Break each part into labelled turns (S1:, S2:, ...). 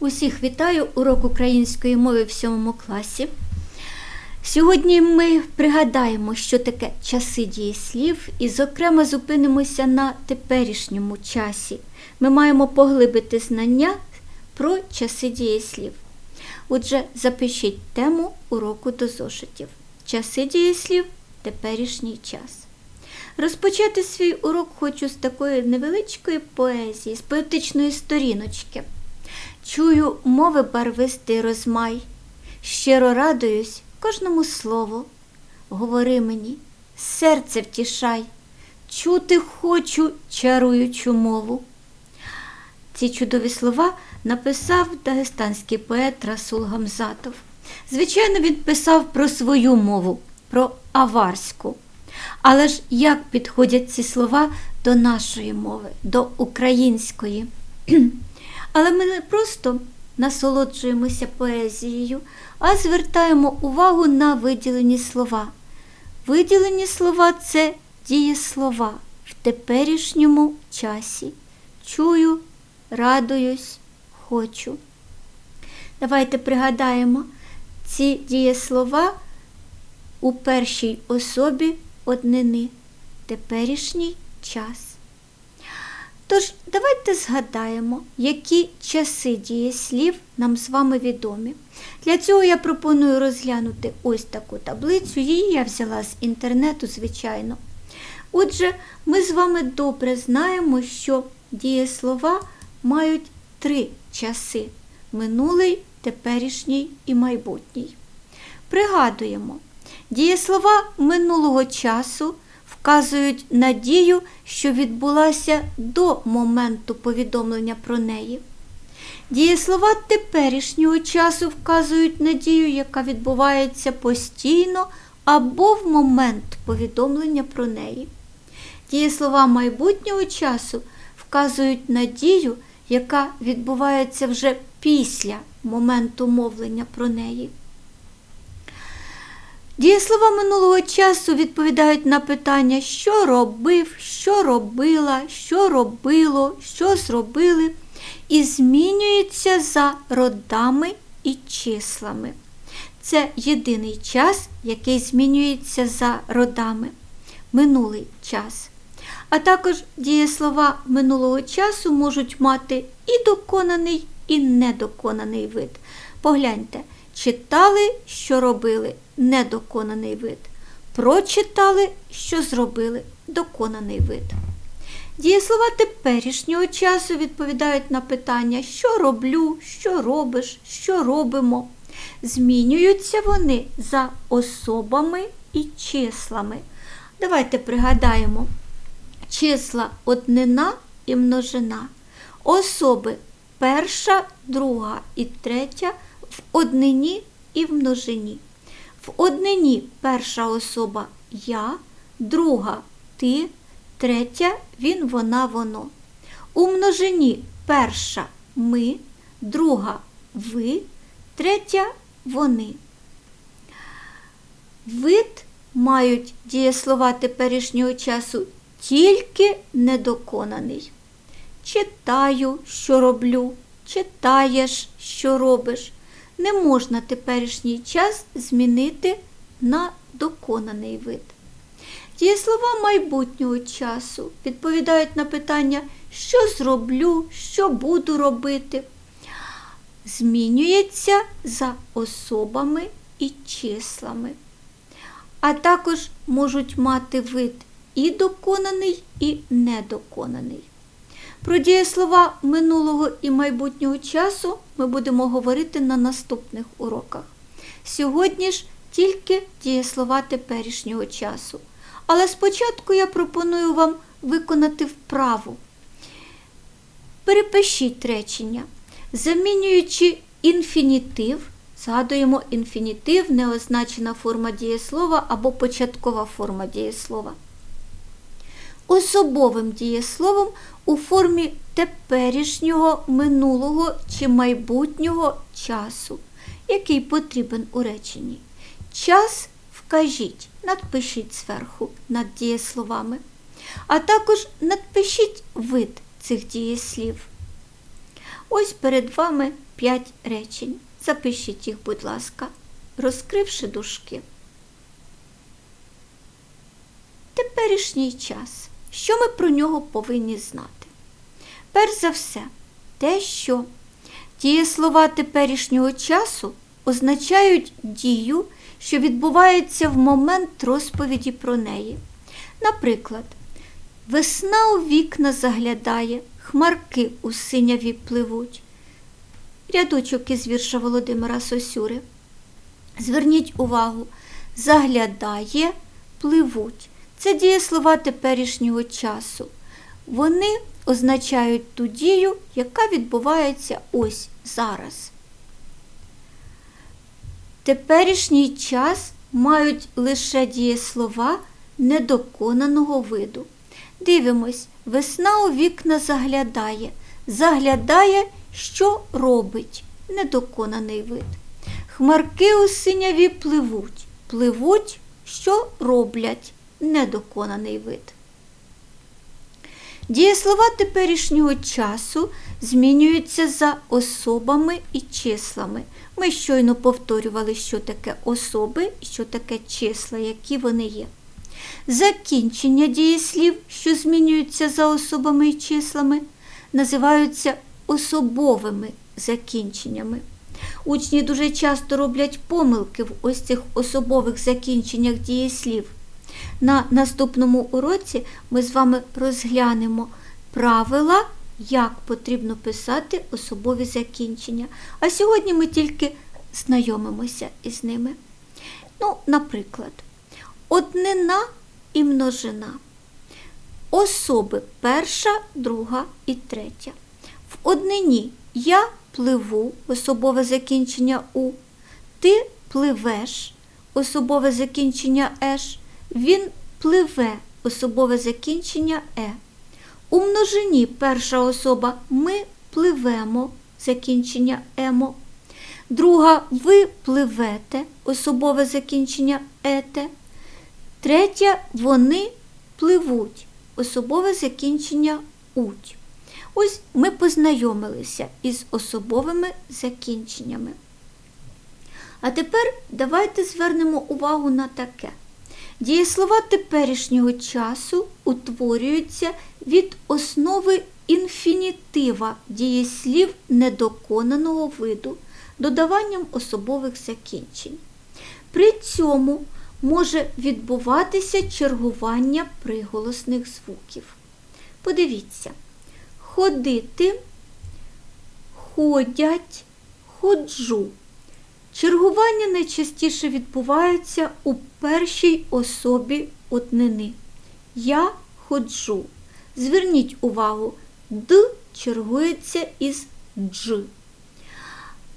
S1: Усіх вітаю урок української мови в сьомому класі. Сьогодні ми пригадаємо, що таке часи дієслів, і, зокрема, зупинимося на теперішньому часі. Ми маємо поглибити знання про часи дієслів. Отже, запишіть тему уроку до зошитів. Часи дієслів теперішній час. Розпочати свій урок хочу з такої невеличкої поезії, з поетичної сторіночки. Чую мови барвистий розмай, щиро радуюсь кожному слову. Говори мені, серце втішай, чути хочу чаруючу мову. Ці чудові слова написав дагестанський поет Расул Гамзатов. Звичайно, він писав про свою мову, про аварську. Але ж як підходять ці слова до нашої мови, до української? Але ми не просто насолоджуємося поезією, а звертаємо увагу на виділені слова. Виділені слова це дієслова в теперішньому часі. Чую, радуюсь, хочу. Давайте пригадаємо ці дієслова у першій особі однини теперішній час. Тож, давайте згадаємо, які часи дієслів нам з вами відомі. Для цього я пропоную розглянути ось таку таблицю. Її я взяла з інтернету, звичайно. Отже, ми з вами добре знаємо, що дієслова мають три часи минулий, теперішній і майбутній. Пригадуємо, дієслова минулого часу вказують на дію, що відбулася до моменту повідомлення про неї. Дієслова теперішнього часу вказують на дію, яка відбувається постійно або в момент повідомлення про неї. Дієслова майбутнього часу вказують на дію, яка відбувається вже після моменту мовлення про неї. Дієслова минулого часу відповідають на питання, що робив, що робила, що робило, що зробили, і змінюються за родами і числами. Це єдиний час, який змінюється за родами минулий час. А також дієслова минулого часу можуть мати і доконаний, і недоконаний вид. Погляньте, читали, що робили недоконаний вид. Прочитали, що зробили доконаний вид. Дієслова теперішнього часу відповідають на питання, що роблю, що робиш, що робимо. Змінюються вони за особами і числами. Давайте пригадаємо числа однина і множина. Особи перша, друга і третя в однині і в множині. В однині перша особа я, друга ти, третя він, вона, воно. У множині перша ми, друга ви, третя вони. Вид мають дієслова теперішнього часу тільки недоконаний. Читаю, що роблю, читаєш, що робиш. Не можна теперішній час змінити на доконаний вид. Дієслова майбутнього часу відповідають на питання, що зроблю, що буду робити. Змінюється за особами і числами. А також можуть мати вид і доконаний, і недоконаний. Про дієслова минулого і майбутнього часу ми будемо говорити на наступних уроках. Сьогодні ж тільки дієслова теперішнього часу. Але спочатку я пропоную вам виконати вправу. Перепишіть речення, замінюючи інфінітив, згадуємо інфінітив, неозначена форма дієслова або початкова форма дієслова. Особовим дієсловом у формі теперішнього, минулого чи майбутнього часу, який потрібен у реченні. Час вкажіть, надпишіть зверху над дієсловами, а також надпишіть вид цих дієслів. Ось перед вами п'ять речень. Запишіть їх, будь ласка, розкривши дужки. Теперішній час. Що ми про нього повинні знати? Перш за все, те, що дієслова теперішнього часу означають дію, що відбувається в момент розповіді про неї. Наприклад, весна у вікна заглядає, хмарки у синяві пливуть. Рядочок із вірша Володимира Сосюри. Зверніть увагу, заглядає, пливуть. Це дієслова теперішнього часу. Вони означають ту дію, яка відбувається ось зараз. Теперішній час мають лише дієслова недоконаного виду. Дивимось, весна у вікна заглядає. Заглядає, що робить недоконаний вид. Хмарки у синяві пливуть. Пливуть, що роблять недоконаний вид. Дієслова теперішнього часу змінюються за особами і числами. Ми щойно повторювали, що таке особи і що таке числа, які вони є. Закінчення дієслів, що змінюються за особами і числами, називаються особовими закінченнями. Учні дуже часто роблять помилки в ось цих особових закінченнях дієслів. На наступному уроці ми з вами розглянемо правила, як потрібно писати особові закінчення. А сьогодні ми тільки знайомимося із ними. Ну, наприклад, однина і множина. Особи перша, друга і третя. В однині я пливу особове закінчення у, ти пливеш особове закінчення еш. Він пливе особове закінчення е. У множині перша особа ми пливемо закінчення емо. Друга ви пливете особове закінчення ете. Третя вони пливуть особове закінчення уть. Ось ми познайомилися із особовими закінченнями. А тепер давайте звернемо увагу на таке. Дієслова теперішнього часу утворюються від основи інфінітива дієслів недоконаного виду додаванням особових закінчень. При цьому може відбуватися чергування приголосних звуків. Подивіться, ходити, ходять, ходжу. Чергування найчастіше відбувається у першій особі однини. Я ходжу. Зверніть увагу, Д чергується із дж.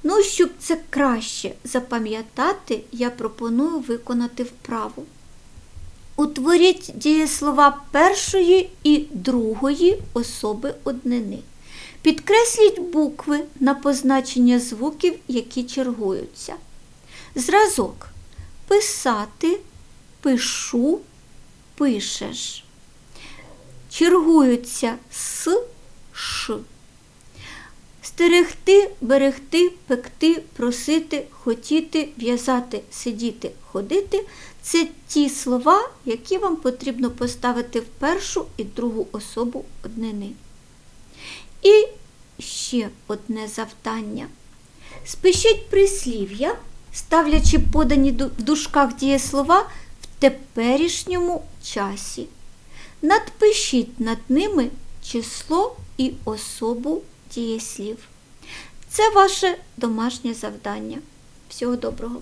S1: Ну, щоб це краще запам'ятати, я пропоную виконати вправу. Утворіть дієслова першої і другої особи однини. Підкресліть букви на позначення звуків, які чергуються. Зразок писати, пишу, пишеш. Чергуються с, ш. Стерегти, берегти, пекти, просити, хотіти, в'язати, сидіти, ходити це ті слова, які вам потрібно поставити в першу і другу особу однини. І ще одне завдання. Спишіть прислів'я, ставлячи подані в дужках дієслова в теперішньому часі. Надпишіть над ними число і особу дієслів. Це ваше домашнє завдання. Всього доброго!